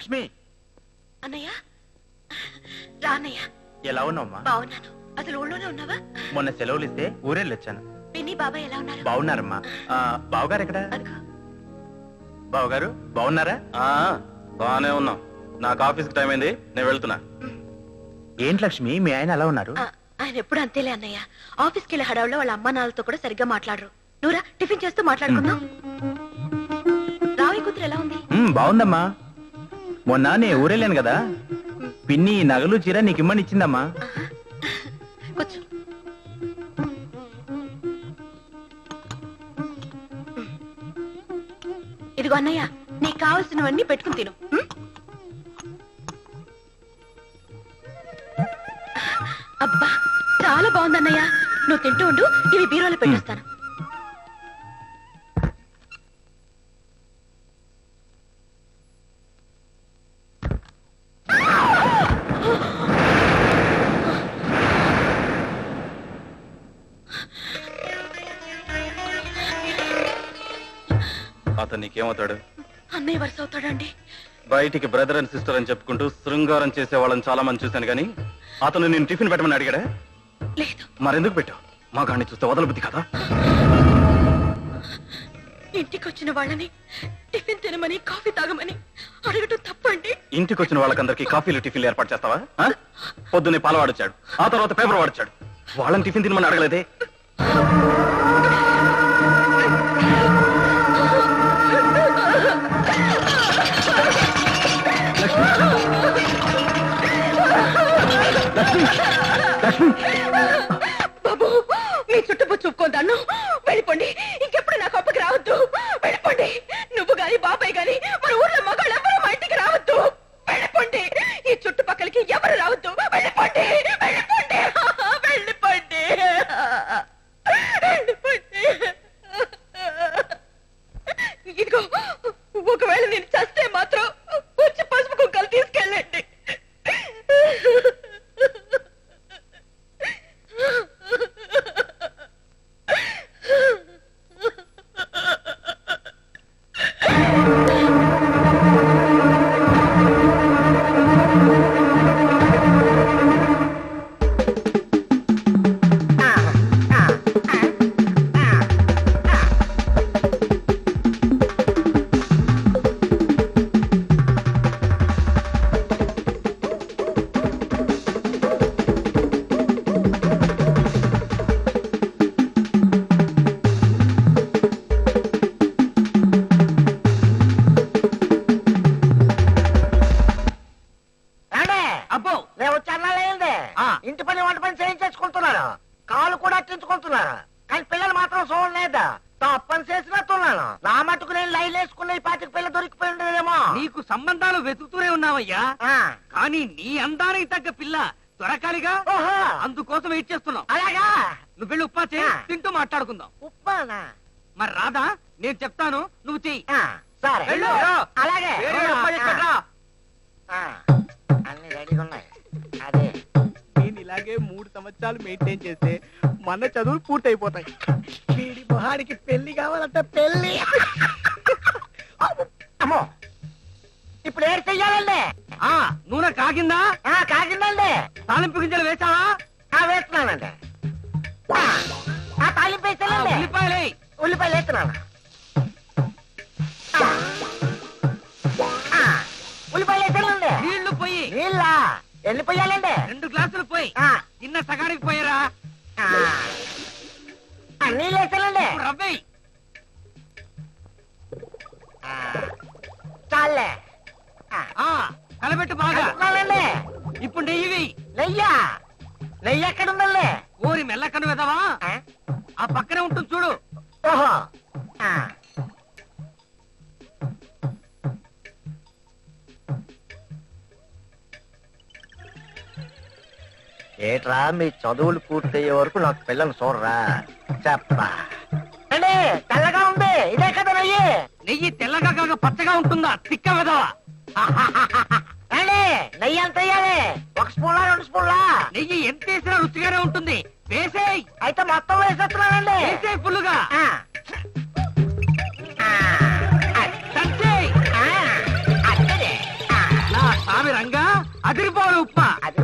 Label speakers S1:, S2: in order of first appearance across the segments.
S1: లక్ష్మి.
S2: అన్నయ్య? రా అన్నయ్య.
S1: ఎలా ఉన్నావమ్మా?
S2: బాగున్నాను. అసలు ఊళ్ళోనే ఉన్నావా?
S1: మొన్న సెలవులు ఇస్తే ఊరెళ్ళొచ్చాను.
S2: పిన్ని బాబాయ్ ఎలా ఉన్నారు?
S1: బాగున్నారమ్మా. బావగారు ఎక్కడ? బావగారు బాగున్నారా?
S3: ఆ బానే ఉన్నాం. నాకు ఆఫీస్కి టైం అయింది. నేను వెళ్తున్నా.
S1: ఏంటి లక్ష్మి? మీ ఆయన అలా ఉన్నారు?
S2: ఆయన ఎప్పుడు అంతేలే అన్నయ్య. ఆఫీస్కి వెళ్ళే హడావులో వాళ్ళ అమ్మ నాన్నలతో కూడా సరిగ్గా మాట్లాడరు. నువ్వురా టిఫిన్ చేస్తూ మాట్లాడుకుందాం. రావి కూతురు ఎలా ఉంది?
S1: బాగుందమ్మా. మొన్న నేను ఊరెళ్ళాను కదా. పిన్ని ఈ నగలు చీర నీకు ఇమ్మని ఇచ్చిందమ్మా
S2: కూర్చో. ఇదిగో అన్నయ్య నీకు కావలసినవన్నీ పెట్టుకుని తిను. అబ్బా చాలా బాగుంది అన్నయ్య నువ్వు తింటూ ఉండు ఇవి బీరోలో పెట్టేస్తాను.
S3: అతను నీకేమవుతాడు?
S2: అన్నయ్య వరుస అవుతాడండి
S3: బయటికి బ్రదర్ అండ్ సిస్టర్ అని చెప్పుకుంటూ శృంగారం చేసే వాళ్ళని చాలా మంది చూశాను కానీ అతను నేను టిఫిన్ పెట్టమని అడిగాడా?
S2: లేదు.
S3: మరెందుకు పెట్టావు? మా గాడిని చూస్తే వదలబుద్ధి కదా?
S2: ఇంటికి వచ్చిన వాళ్ళని టిఫిన్ తినమని కాఫీ తాగమని అడగటం తప్పండి.
S3: ఇంటికి వచ్చిన వాళ్ళకందరికీ కాఫీలు టిఫిన్లు ఏర్పాటు చేస్తావా? ఆ? పొద్దున్నే పాలు వాడొచ్చాడు ఆ తర్వాత పేపర్ వాడొచ్చాడు. వాళ్ళని టిఫిన్ తినమని అడగలేదే?
S4: లేదే
S5: ఆ.
S4: ఇంటి పని వంట పని చేయించేసుకుంటున్నాను. కాళ్ళు కూడా అట్టించుకుంటున్నాను. కానీ పిల్లలు మాత్రం చూడలేదు తప్పని చేసినట్టున్నాను నా మటుకు నేను లైన్ వేసుకున్న ఈ పాటికి పిల్ల దొరికిపోయి ఉండేదేమో
S5: నీకు సంబంధాలు వెతుకుతూనే ఉన్నావయ్యా. కానీ నీ అందానికి తగ్గ పిల్ల దొరకాలిగా?
S4: ఓహో.
S5: అందుకోసం వెయిట్ చేస్తున్నావు
S4: అలాగా?
S5: నువ్వు వెళ్ళి ఉప్పా చేయి. తింటూ మాట్లాడుకుందాం.
S4: ఉప్మానా?
S5: మరి రాదా? నేను చెప్తాను. నువ్వు చెయ్యి.
S4: అలాగే. అన్ని రెడీగా ఉన్నాయి.
S6: ఇలాగే మూడు సంవత్సరాలు మెయింటైన్ చేస్తే మన చదువులు పూర్తయిపోతాయి. వీడి మొహానికి పెళ్ళి కావాలంటే పెళ్ళి.
S4: అమ్మో! ఇప్పుడు ఏడు చెయ్యాలండి.
S5: ఆ నూనె కాగిందా?
S4: ఆ, కాకిందండి
S5: తాలింపు గింజలు వేసావా?
S4: ఆ, వేస్తున్నానండి. ఆ, ఆ తాలింపు
S5: ఆ,
S4: వేస్తానండి
S5: ఉల్లిపాయలు
S4: వేస్తున్నాను. ఎన్ని పోయాలండి
S5: రెండు గ్లాసులు పోయి.
S4: ఆ,
S5: చిన్న సగానికి పోయరా? ఇప్పుడు రవ్వేయ్.
S4: ఆ, చాలే.
S5: కలబెట్టు బాగా. ఇప్పుడు నెయ్యి
S4: నెయ్యా? నెయ్యి ఎక్కడుందండి? మీ చదువులు పూర్తయ్యే వరకు నాకు పిల్లలు చూడరా. చెప్పరా. అంటే తెల్లగా ఉంది. ఇదే కదా నెయ్యి
S5: నెయ్యి తెల్లగా కాక పచ్చగా ఉంటుందా? తిక్క
S4: కదా నెయ్యి ఎంత వేయాలి ఒక స్పూన్లా రెండు స్పూన్లా?
S5: నెయ్యి ఎంత వేసినా రుచిగానే ఉంటుంది. వేసేయ్.
S4: అయితే మొత్తం వేసేస్తున్నానండి.
S5: వేసేయ్ ఫుల్గా
S4: ఆ. రంగా అదిరిపోవాలి ఉప్పా అది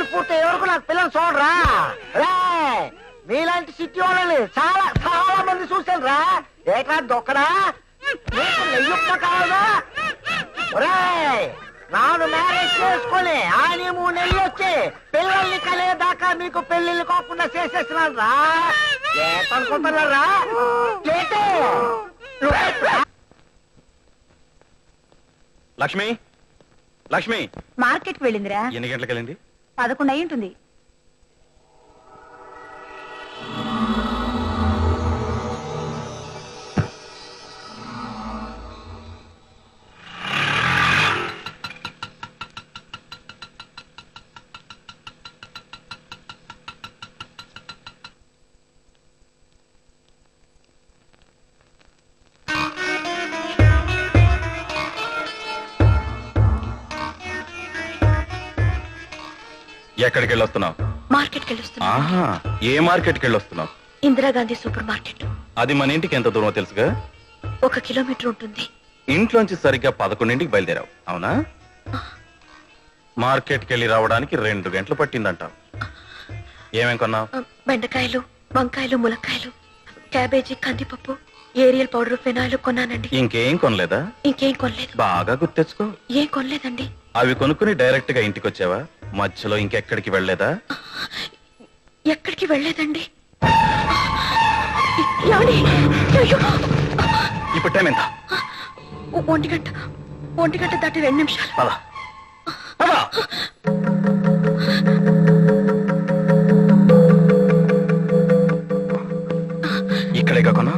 S4: చదువులు పూర్తయ్యే వరకు నాకు పిల్లలు చూడరా. రే మీలాంటి సిటీ వాళ్ళని చాలా చాలా మంది చూశాను రా. ఏట్రా దొక్కడా? నెయ్యుక్క కావదా ఒరేయ్ నాను మ్యారేజ్ చేసుకొని ఆని మూడు నెలలు వచ్చి పిల్లల్ని కలిగేదాకా మీకు పెళ్ళిళ్ళు కాకుండా చేసేస్తున్నాను రా. ఏటనుకుంటున్నారా
S3: లక్ష్మి? లక్ష్మి?
S2: మార్కెట్కి వెళ్ళిందిరా.
S3: ఎన్ని గంటలకు వెళ్ళింది
S2: పదకొండు అయి ఉంటుంది
S3: ఎక్కడికి వెళ్ళొస్తున్నావు
S2: మార్కెట్కి వెళ్ళొస్తున్నా
S3: ఆహా ఏ మార్కెట్కి వెళ్ళొస్తున్నావు
S2: ఇందిరాగాంధీ సూపర్ మార్కెట్.
S3: అది మన ఇంటికి ఎంత దూరం తెలుసుగా?
S2: ఒక కిలోమీటర్ ఉంటుంది.
S3: ఇంట్లోంచి సరిగ్గా పదకొండింటికి బయలుదేరావు అవునా? మార్కెట్కి వెళ్ళి రావడానికి రెండు గంటలు పట్టిందంట ఏమేం కొన్నావు?
S2: బెండకాయలు వంకాయలు ములక్కాయలు క్యాబేజీ కందిపప్పు ఏరియల్ పౌడర్ ఫెనాయిల్ కొన్నానండి.
S3: ఇంకేం కొనలేదా?
S2: ఇంకేం కొనలేదు.
S3: బాగా గుర్తెచ్చుకో.
S2: ఏం కొనలేదండి.
S3: అవి కొనుక్కుని డైరెక్ట్గా ఇంటికి వచ్చావా మధ్యలో ఇంకెక్కడికి వెళ్ళలేదా?
S2: ఎక్కడికి వెళ్ళలేదండి!
S3: ఇప్పుడు టైం ఎంత?
S2: ఒంటి గంట ఒంటి గంట దాటి రెండు నిమిషాలు.
S3: పద. పద. ఇక్కడే కొన్నా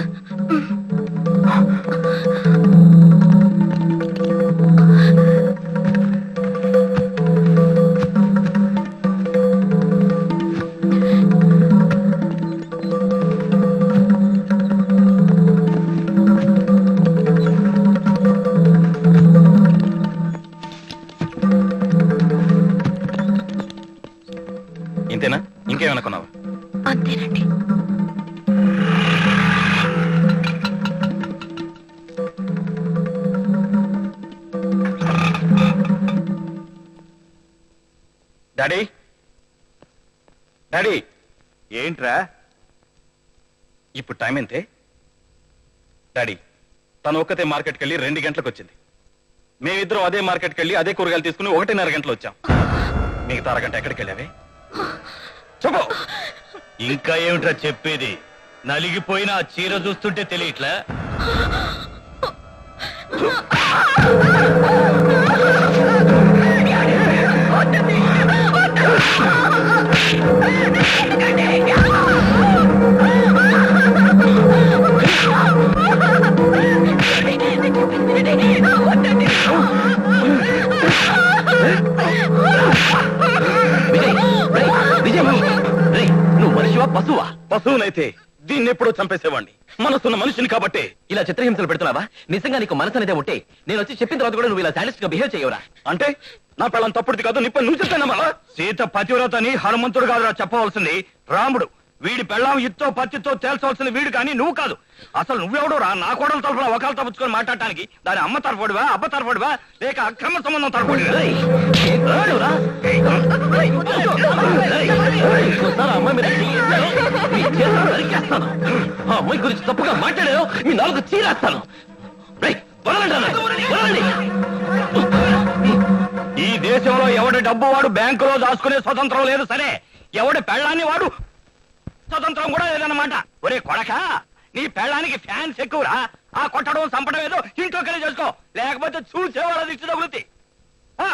S3: ఇంతేనా ఇంకేమైనా కొన్నావా
S2: అంతేనండి.
S3: డాడీ? డాడీ?
S1: ఏంట్రా?
S3: ఇప్పుడు టైం ఎంతే? డాడీ తను ఒక్కతే మార్కెట్కి వెళ్ళి రెండు గంటలకు వచ్చింది మేమిద్దరం అదే మార్కెట్కి వెళ్ళి అదే కూరగాయలు తీసుకుని ఒకటిన్నర గంటలు వచ్చాం మిగతా అరగంట ఎక్కడికి వెళ్ళావే చెప్పు.
S1: ఇంకా ఏమిట్రా చెప్పేది? నలిగిపోయిన ఆ చీర చూస్తుంటే తెలియట్లా?
S3: పశువా? పశువునైతే దీన్ని ఎప్పుడో చంపేసేవాడిని మనసున్న మనిషిని కాబట్టి
S7: ఇలా చిత్రహింసలు పెడుతున్నావా? నిజంగా నీకు మనసు అనేది ఉంటే నేను వచ్చి చెప్పిన తర్వాత కూడా నువ్వు ఇలా సాడిస్ట్గా బిహేవ్ చేయవరా.
S3: అంటే? నా పిల్లని తప్పుడుది కాదు నిప్ప నువ్వు చెప్తానమ్మా
S1: సీత పతివ్రతని హనుమంతుడు కాదురా చెప్పవలసింది. రాముడు. వీడి పెళ్ళాం ఇత్తో పత్తితో తేల్చవలసింది వీడు కానీ నువ్వు కాదు. అసలు నువ్వెవడురా నా కోడల తరఫున ఒకళ్ళ తప్పుకొని మాట్లాడటానికి దాని అమ్మ తరఫుడివా అబ్బ తరఫుడివా లేక అక్రమ సంబంధం తరఫుడివా
S7: అమ్మాయి గురించి తప్పుగా మాట్లాడారో మీ నాలుగు చీరేస్తాను.
S1: ఈ దేశంలో ఎవడి డబ్బు వాడు బ్యాంకులో దాచుకునే స్వతంత్రం లేదు సరే. ఎవడి పెళ్ళాన్ని వాడు స్వతంత్రం కూడా లేదన్నమాట. ఒరే కొడక నీ పెళ్ళానికి ఫ్యాన్స్ ఎక్కువరా? ఆ కొట్టడం చంపడం ఏదో ఇంట్లోకెళ్ళి చేసుకో. లేకపోతే చూసేవాళ్ళ దిష్టి తగులుతాయి ఆ